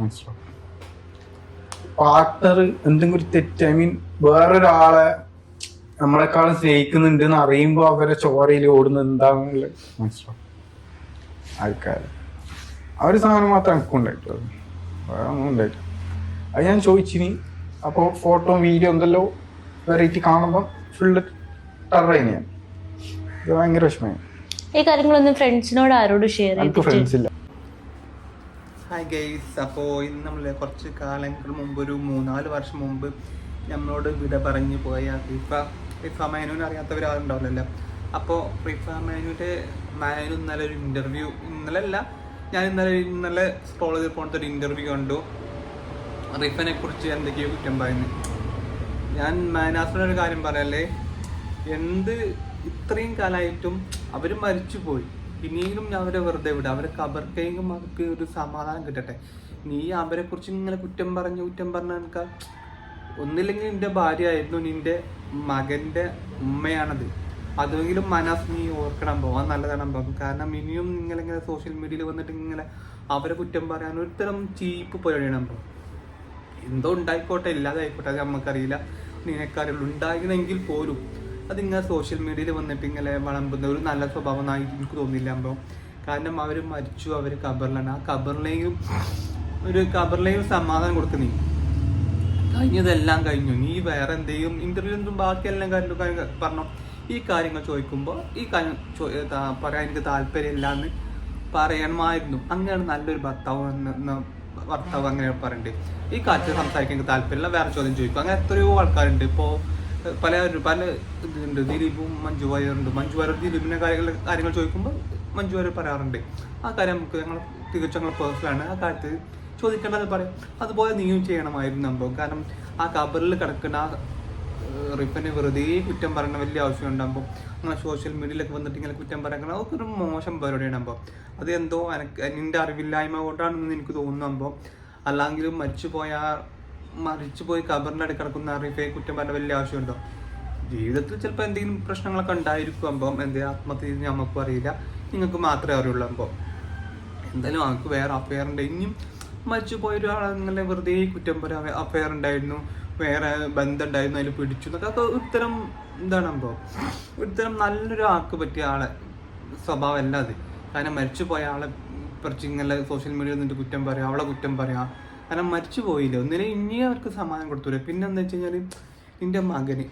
മനസ്സിലാവും പാർട്ട്ണർ എന്തെങ്കിലും ഒരു തെറ്റ് ഐ മീൻ വേറൊരാളെ നമ്മളെക്കാളും സ്നേഹിക്കുന്നുണ്ട് എന്ന് അറിയുമ്പോ അവരെ ചോരയിൽ ഓടുന്നത് എന്താണെന്നുള്ള മനസ്സിലാവും ആൾക്കാർ ആ ഒരു സാധനം മാത്രം എനിക്ക് ഉണ്ടായിട്ടുള്ളത് വേറെ ഒന്നും ഉണ്ടായിട്ടില്ല. അത് ഞാൻ ചോദിച്ചിനി അപ്പോൾ ഫോട്ടോ വീഡിയോ എന്തെല്ലോ വെറൈറ്റി കാണുമ്പോൾ ഫുള്ള് ഞാൻ. ഇത് ഭയങ്കര വിഷമമായി. ഈ കാര്യങ്ങളൊന്നും ഫ്രണ്ട്സിനോട് ആരോട് ഷെയർ ചെയ്തിട്ട് ഫ്രണ്ട്സ് ഇല്ല. ഹായ് ഗെയ്സ് അപ്പോൾ ഇന്ന് നമ്മൾ കുറച്ച് കാലങ്ങൾ മുമ്പ് ഒരു മൂന്നാൽ വർഷം മുമ്പ് നമ്മളോട് വിട പറഞ്ഞു പോയ റിഫ റിഫ മേനുവിനെ അറിയാത്തവരാളുണ്ടാവില്ലല്ലോ അപ്പോൾ റിഫ മേനുവിന്റെ മേനു ഇന്നലെ ഒരു ഇന്റർവ്യൂ ഇന്നലെ അല്ല ഞാൻ ഇന്നലെ ഇന്നലെ സ്ക്രോൾ ചെയ്ത് പോണത്തെ ഒരു ഇന്റർവ്യൂ കണ്ടു. റിഫനെ കുറിച്ച് എന്തൊക്കെയോ കുറ്റം പറയുന്നു. ഞാൻ മാനാസിനോട് ഒരു കാര്യം പറയല്ലേ എന്ത് ഇത്രയും കാലമായിട്ടും അവർ മരിച്ചു പോയി ഞാൻ അവരെ വെറുതെ വിടുക അവരെ കബർക്കെങ്കിലും അവർക്ക് ഒരു സമാധാനം കിട്ടട്ടെ. നീ അവരെ കുറിച്ച് ഇങ്ങനെ കുറ്റം പറഞ്ഞ് കുറ്റം പറഞ്ഞ എനിക്ക് ഒന്നില്ലെങ്കിൽ നിന്റെ ഭാര്യ ആയിരുന്നു നിന്റെ മകന്റെ ഉമ്മയാണത്. അതെങ്കിലും മനസ്സ് നീ ഓർക്കണം പോവാൻ നല്ലതാണ് പോകും കാരണം ഇനിയും നിങ്ങളിങ്ങനെ സോഷ്യൽ മീഡിയയിൽ വന്നിട്ട് ഇങ്ങനെ അവരെ കുറ്റം പറയാൻ ഒരുത്തരം ചീപ്പ് പരിപാടിയാണ് പോകും എന്തോ ഉണ്ടായിക്കോട്ടെ ഇല്ലാതായിക്കോട്ടെ അത് നമുക്കറിയില്ല നിനക്കറിയുള്ളൂ. ഉണ്ടായിരുന്നെങ്കിൽ പോലും അതിങ്ങനെ സോഷ്യൽ മീഡിയയിൽ വന്നിട്ട് ഇങ്ങനെ വളമ്പുന്ന ഒരു നല്ല സ്വഭാവമായിട്ട് എനിക്ക് തോന്നില്ല അപ്പോൾ കാരണം അവർ മരിച്ചു അവർ കബറിലാണ് ആ കബറിലെയും ഒരു കബറിലെയും സമാധാനം കൊടുക്കുന്നേ കഴിഞ്ഞതെല്ലാം കഴിഞ്ഞു. നീ വേറെ എന്തെങ്കിലും ഇന്റർവ്യൂ എന്തും ബാക്കിയെല്ലാം കാര്യം പറഞ്ഞു. ഈ കാര്യങ്ങൾ ചോദിക്കുമ്പോൾ ഈ കാര്യം പറയാൻ എനിക്ക് താല്പര്യമില്ല എന്ന് പറയണമായിരുന്നു. അങ്ങനെയാണ് നല്ലൊരു ഭർത്താവ് എന്ന്- ഭർത്താവ് അങ്ങനെ പറയണ്ടേ. ഈ കാര്യത്തിൽ സംസാരിക്കാൻ എനിക്ക് താല്പര്യമില്ല. വേറെ ചോദ്യം ചോദിക്കും. അങ്ങനെ എത്രയോ ആൾക്കാരുണ്ട്. ഇപ്പോൾ പല പല ഇതുണ്ട്. ദിലീപും മഞ്ജു വാര്യറുണ്ട് മഞ്ജു വാര്യർ ദിലീപിന്റെ കാര്യങ്ങൾ കാര്യങ്ങൾ ചോദിക്കുമ്പോൾ മഞ്ജു വാര്യർ പറയാറുണ്ട്. ആ കാര്യം നമുക്ക് ഞങ്ങൾ തികച്ചും ഞങ്ങൾ പേഴ്സണലാണ് ആ കാര്യത്തിൽ ചോദിക്കേണ്ടത് പറയും. അതുപോലെ നീയും ചെയ്യണമായിരുന്നു സംഭവം കാരണം ആ കബറിൽ കിടക്കുന്ന ആ റിപ്പിനെ വെറുതെ കുറ്റം പറയണ വലിയ ആവശ്യം ഉണ്ടാകുമ്പോൾ അങ്ങനെ സോഷ്യൽ മീഡിയയിലൊക്കെ വന്നിട്ട് ഇങ്ങനെ കുറ്റം പറയണം അതൊക്കെ ഒരു മോശം പരിപാടിയാണ് അപ്പോൾ അത് എന്തോ എനിക്ക് നിന്റെ അറിവില്ലായ്മ കൊണ്ടാണെന്ന് എനിക്ക് തോന്നുമ്പോൾ അല്ലെങ്കിലും മരിച്ചുപോയി കബറിന്റെ അടുത്ത് കിടക്കുന്ന റിഫയെ കുറ്റം പറഞ്ഞ വലിയ ആവശ്യമുണ്ടോ? ജീവിതത്തിൽ ചിലപ്പോൾ എന്തെങ്കിലും പ്രശ്നങ്ങളൊക്കെ ഉണ്ടായിരിക്കും അപ്പം എന്ത് ആത്മഹത്യ നമുക്കും അറിയില്ല. നിങ്ങൾക്ക് മാത്രമേ അറിയുള്ളൂ അപ്പോൾ എന്തായാലും നമുക്ക് വേറെ അഫെയർ ഉണ്ട്. ഇനിയും മരിച്ചു പോയ ഒരാളെ വെറുതെ കുറ്റം പറ അഫെയർ ഉണ്ടായിരുന്നു. വേറെ ബന്ധം ഉണ്ടായിരുന്നു. അതിൽ പിടിച്ചു എന്നൊക്കെ. അതൊക്കെ ഒരുത്തരം എന്താണ് അമ്പോ? ഒരുത്തരം നല്ലൊരു ആക്ക് പറ്റിയ ആളെ. സ്വഭാവം അല്ല അത്. കാരണം മരിച്ചു പോയ ആളെ കുറച്ച് ഇങ്ങനെ സോഷ്യൽ മീഡിയയിൽ നിന്നിട്ട് കുറ്റം പറയാം. അവളെ കുറ്റം പറയാം. കാരണം മരിച്ചു പോയില്ല? ഒന്നിനെ ഇനി അവർക്ക് സമ്മാനം കൊടുത്തൂല പിന്നെ എന്താ വെച്ച് കഴിഞ്ഞാൽ നിന്റെ മകന്.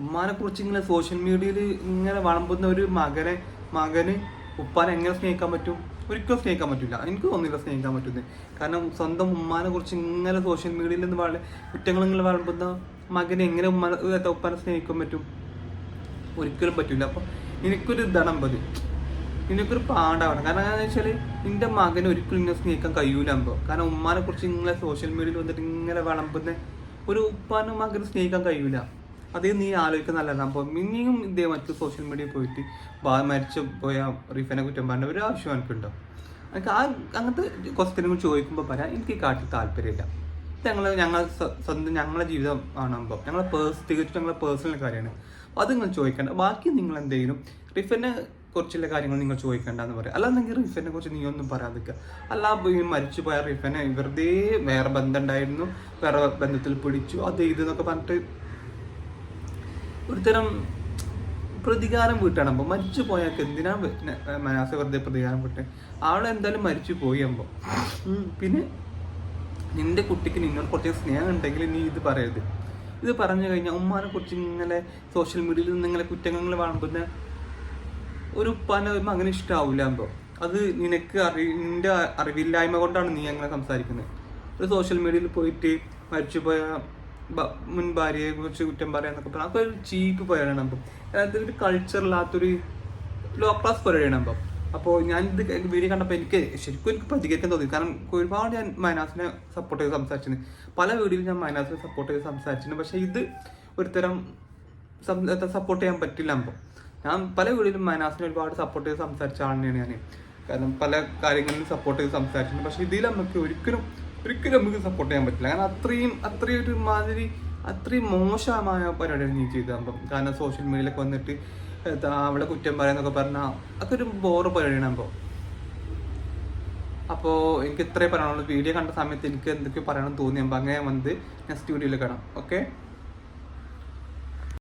ഉമ്മാനെ കുറിച്ച് ഇങ്ങനെ സോഷ്യൽ മീഡിയയിൽ ഇങ്ങനെ വളമ്പുന്ന ഒരു മകനെ മകന് ഉപ്പാനെ എങ്ങനെ സ്നേഹിക്കാൻ പറ്റും? ഒരിക്കലും സ്നേഹിക്കാൻ പറ്റില്ല എനിക്ക് തോന്നില്ല സ്നേഹിക്കാൻ പറ്റുന്നത് കാരണം സ്വന്തം ഉമ്മാനെ കുറിച്ച് ഇങ്ങനെ സോഷ്യൽ മീഡിയയിൽ നിന്ന് വളരെ കുറ്റങ്ങൾ ഇങ്ങനെ വളമ്പുന്ന മകനെ എങ്ങനെ ഉമ്മാനെ ഉപ്പാനെ സ്നേഹിക്കാൻ പറ്റും? ഒരിക്കലും പറ്റില്ല അപ്പം എനിക്കൊരു ഇതാണ് എനിക്കൊരു പാടാവണം. കാരണം എന്താണെന്ന് വെച്ചാൽ നിന്റെ മകനെ ഒരിക്കലും ഇങ്ങനെ സ്നേഹിക്കാൻ കഴിയൂല അമ്പോ. കാരണം ഉമ്മാനെ കുറിച്ച് ഇങ്ങനെ സോഷ്യൽ മീഡിയയിൽ വന്നിട്ട് ഇങ്ങനെ വിളമ്പുന്ന ഒരു ഉപ്പാനും മകനെ സ്നേഹിക്കാൻ കഴിയൂല. അത് നീ ആലോചിക്കാൻ നല്ലതാണ്. അപ്പോൾ ഇനിയും ഇതേ മറ്റു സോഷ്യൽ മീഡിയയിൽ പോയിട്ട് മരിച്ചു പോയ റീഫനെ കുറ്റം പറഞ്ഞ ഒരു ആവശ്യം എനിക്കുണ്ടോ? എനിക്ക് ആ അങ്ങനത്തെ ക്വസ്റ്റ്യനുകൾ ചോദിക്കുമ്പോൾ പറയാം എനിക്ക് കാട്ടിൽ താല്പര്യമില്ല. ഞങ്ങൾ ഞങ്ങൾ സ്വന്തം ഞങ്ങളുടെ ജീവിതം ആണുമ്പോൾ ഞങ്ങളെ പേഴ്സ് തികച്ചും ഞങ്ങളെ പേഴ്സണൽ കാര്യമാണ്. അത് നിങ്ങൾ ചോദിക്കേണ്ട. ബാക്കി നിങ്ങൾ എന്തെങ്കിലും റിഫനെ കുറിച്ചുള്ള കാര്യങ്ങൾ നിങ്ങൾ ചോദിക്കേണ്ടെന്ന് പറയാം. അല്ലാന്നെങ്കിൽ റിഫനെ കുറിച്ച് നീ ഒന്നും പറയാതിരിക്കുക അല്ല ഈ മരിച്ചു പോയ റിഫനെ വെറുതെ വേറെ ബന്ധം ഉണ്ടായിരുന്നു വേറെ ബന്ധത്തിൽ പിടിച്ചു. അത് ഇത് എന്നൊക്കെ പറഞ്ഞിട്ട് ഒരുതരം പ്രതികാരം വീട്ടാണ്. അപ്പോൾ മരിച്ചു പോയാൽ എന്തിനാ മനാസ വെറുതെ പ്രതികാരം വിട്ടെ? ആളെന്തായാലും മരിച്ചു പോയി അമ്പോ. പിന്നെ നിന്റെ കുട്ടിക്ക് നിന്നോട് കുറച്ച് സ്നേഹം ഉണ്ടെങ്കിൽ നീ ഇത് പറയരുത്. ഇത് പറഞ്ഞു കഴിഞ്ഞാൽ ഉമ്മാനെ കുറിച്ച് ഇങ്ങനെ സോഷ്യൽ മീഡിയയിൽ നിന്ന് ഇങ്ങനെ കുറ്റങ്ങൾ വളമ്പുന്ന ഒരു ഉപ്പാനെ അങ്ങനെ ഇഷ്ടാവൂല എന്തോ. അത് നിനക്ക് അറി നിന്റെ അറിവില്ലായ്മ കൊണ്ടാണ് നീ അങ്ങനെ സംസാരിക്കുന്നത് ഒരു സോഷ്യൽ മീഡിയയിൽ പോയിട്ട് മരിച്ചുപോയ മുൻ ഭാര്യയെ കുറിച്ച് കുറ്റം പറയാന്നൊക്കെ പറഞ്ഞാൽ അതൊക്കെ ഒരു ചീപ്പ് പോയാണ് അപ്പം അതായത് ഒരു കൾച്ചർ ഇല്ലാത്തൊരു ലോ ക്ലാസ് പോലെയാണ് അപ്പം അപ്പോൾ ഞാൻ ഇത് വീഡിയോ കണ്ടപ്പോൾ എനിക്ക് ശരിക്കും എനിക്ക് പ്രതികരിക്കാൻ തോന്നി. കാരണം ഒരുപാട് ഞാൻ മൈനാസിനെ സപ്പോർട്ട് ചെയ്ത് സംസാരിച്ചിരുന്നു പല വീഡിയോയിൽ ഞാൻ മൈനാസിനെ സപ്പോർട്ട് ചെയ്ത് സംസാരിച്ചിരുന്നു പക്ഷേ ഇത് ഒരുതരം സപ്പോർട്ട് ചെയ്യാൻ പറ്റില്ല അപ്പോൾ ഞാൻ പല വീടിലും മൈനാസിനെ ഒരുപാട് സപ്പോർട്ട് ചെയ്ത് സംസാരിച്ച ആളിനെയാണ് ഞാൻ കാരണം പല കാര്യങ്ങളിലും സപ്പോർട്ട് ചെയ്ത് സംസാരിച്ചിട്ടുണ്ട്. പക്ഷേ ഇതിൽ നമുക്ക് ഒരിക്കലും ഒരിക്കലും നമുക്ക് സപ്പോർട്ട് ചെയ്യാൻ പറ്റില്ല. കാരണം അത്രയും അത്രയും ഒരു മാതിരി അത്രയും മോശമായ പരിപാടിയാണ് നീ അപ്പം കാരണം സോഷ്യൽ മീഡിയയിലൊക്കെ വന്നിട്ട് അവിടെ കുറ്റം പറയാന്നൊക്കെ പറഞ്ഞാൽ അതൊക്കെ ഒരു ബോറ് പരിപാടിയാണ് അപ്പോൾ അപ്പോൾ എനിക്ക് ഇത്രേ പറയാനുള്ളൂ. വീഡിയോ കണ്ട സമയത്ത് എനിക്ക് എന്തൊക്കെയോ പറയണം തോന്നി. അപ്പോൾ അങ്ങനെ വന്ന് ഞാൻ സ്റ്റുഡിയോയിൽ കാണാം ഓക്കെ